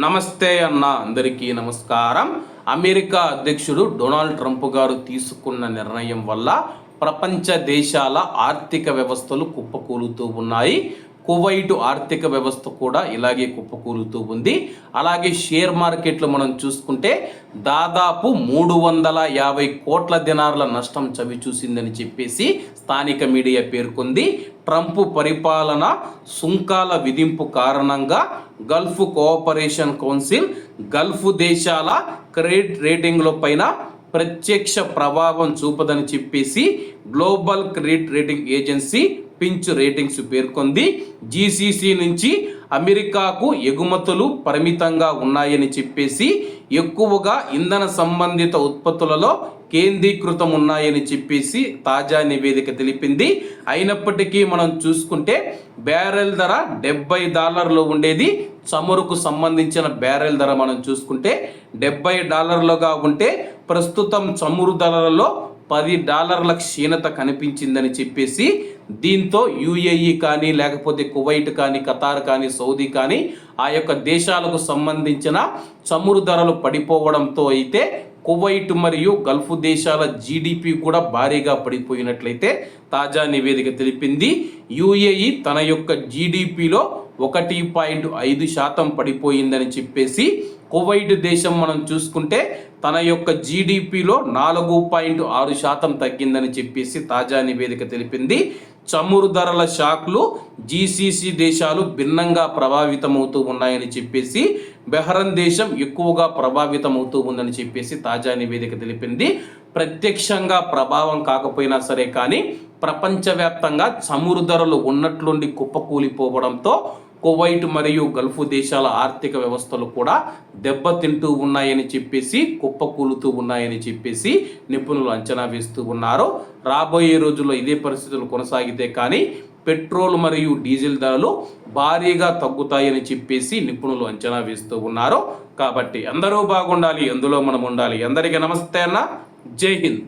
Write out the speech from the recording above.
నమస్తే అన్న అందరికీ నమస్కారం. అమెరికా అధ్యక్షుడు డొనాల్డ్ ట్రంప్ గారు తీసుకున్న నిర్ణయం వల్ల ప్రపంచ దేశాల ఆర్థిక వ్యవస్థలు కుప్పకూలుతూ ఉన్నాయి. కువైట్ ఆర్థిక వ్యవస్థ కూడా ఇలాగే కుప్పకూలుతూ ఉంది. అలాగే షేర్ మార్కెట్లు మనం చూసుకుంటే దాదాపు మూడు వందల యాభై కోట్ల దినార్ల నష్టం చవి చూసిందని చెప్పేసి స్థానిక మీడియా పేర్కొంది. ట్రంప్ పరిపాలన సుంకాల విధింపు కారణంగా గల్ఫ్ కోఆపరేషన్ కౌన్సిల్ గల్ఫ్ దేశాల క్రెడిట్ రేటింగ్ల పైన ప్రత్యక్ష ప్రభావం చూపదని చెప్పేసి global credit rating agency Fitch ratings పేర్కొంది. జీసీసీ నుంచి అమెరికాకు ఎగుమతులు పరిమితంగా ఉన్నాయని చెప్పేసి ఎక్కువగా ఇంధన సంబంధిత ఉత్పత్తులలో కేంద్రీకృతం ఉన్నాయని చెప్పేసి తాజా నివేదిక తెలిపింది. అయినప్పటికీ మనం చూసుకుంటే బ్యారెల్ ధర డెబ్బై డాలర్లు ఉండేది. చమురుకు సంబంధించిన బ్యారెల్ ధర మనం చూసుకుంటే డెబ్బై డాలర్లుగా ఉంటే ప్రస్తుతం చమురు ధరలలో పది డాలర్ల క్షీణత కనిపించిందని చెప్పేసి దీంతో యుఏఈ కానీ లేకపోతే కువైట్ కానీ ఖతార్ కానీ సౌదీ కానీ ఆ యొక్క దేశాలకు సంబంధించిన చమురు ధరలు పడిపోవడంతో అయితే కువైట్ మరియు గల్ఫ్ దేశాల జీడిపి కూడా భారీగా పడిపోయినట్లయితే తాజా నివేదిక తెలిపింది. యుఏఈ తన యొక్క జీడిపిలో ఒకటి పాయింట్ ఐదు శాతం పడిపోయిందని చెప్పేసి కువైట్ దేశం మనం చూసుకుంటే తన యొక్క జీడిపిలో నాలుగు పాయింట్ ఆరు శాతం తగ్గిందని చెప్పేసి తాజా నివేదిక తెలిపింది. చమురు ధరల షాక్లు జీసీసీ దేశాలు భిన్నంగా ప్రభావితమవుతూ ఉన్నాయని చెప్పేసి బెహ్రన్ దేశం ఎక్కువగా ప్రభావితమవుతూ ఉందని చెప్పేసి తాజా నివేదిక తెలిపింది. ప్రత్యక్షంగా ప్రభావం కాకపోయినా సరే కానీ ప్రపంచవ్యాప్తంగా చమురు ధరలు ఉన్నట్లుండి కుప్పకూలిపోవడంతో కువైట్ మరియు గల్ఫ్ దేశాల ఆర్థిక వ్యవస్థలు కూడా దెబ్బతింటూ ఉన్నాయని చెప్పేసి కుప్పకూలుతూ ఉన్నాయని చెప్పేసి నిపుణులు అంచనా వేస్తూ ఉన్నారు. రాబోయే రోజుల్లో ఇదే పరిస్థితులు కొనసాగితే కానీ పెట్రోల్ మరియు డీజిల్ ధరలు భారీగా తగ్గుతాయని చెప్పేసి నిపుణులు అంచనా వేస్తూ ఉన్నారు. కాబట్టి అందరూ బాగుండాలి అందులో మనం ఉండాలి. అందరికీ నమస్తే అన్న. జై హింద్.